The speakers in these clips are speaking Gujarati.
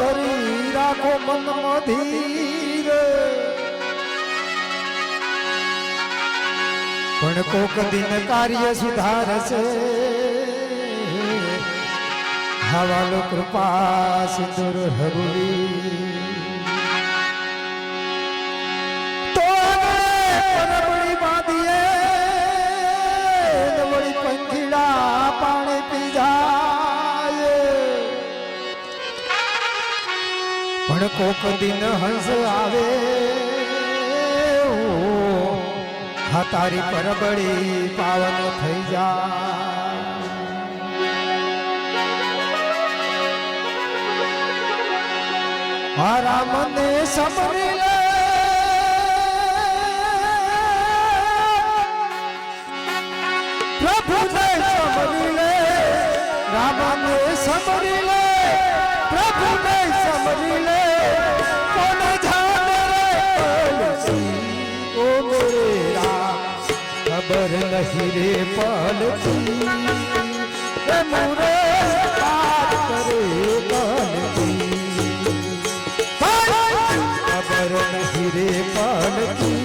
ધરી રાખો મનમાં ધીર પણ કોક દિન કાર્ય સુધારશે હવાલો કૃપા સિંદુર હરુવી તો બાંધીએ? વળી પંખીડા પાણી પી જાય. પણ કોક દિન હંસ આવે. હા, તારી પરબડી પાવન થઈ જાય. હારા મને સમરી પ્રભુને સમરી લે રામને સમરી લે પ્રભુને સમરી લે કોણ જાણે રે? ઓ મેરે રામ ખબર નહીં રે પલકી. એ મુરે વાત કરે કલકી ખબર નહીં રે પલકી.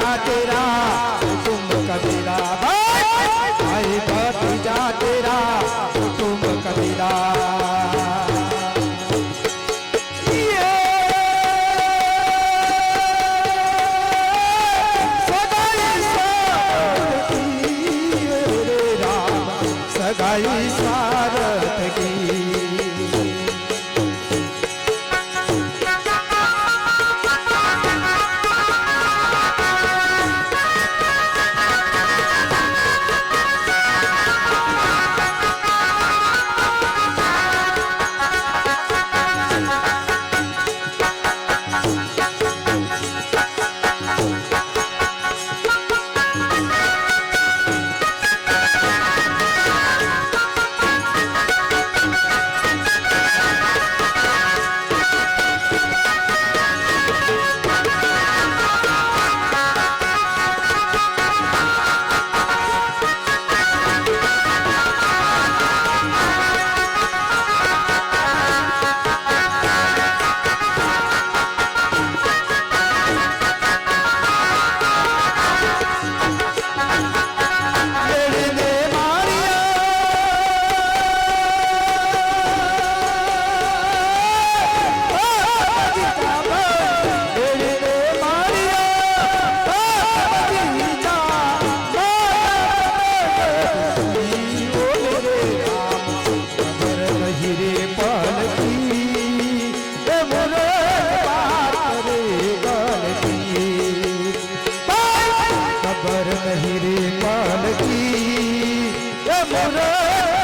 तेरा રે કાલકી મુરા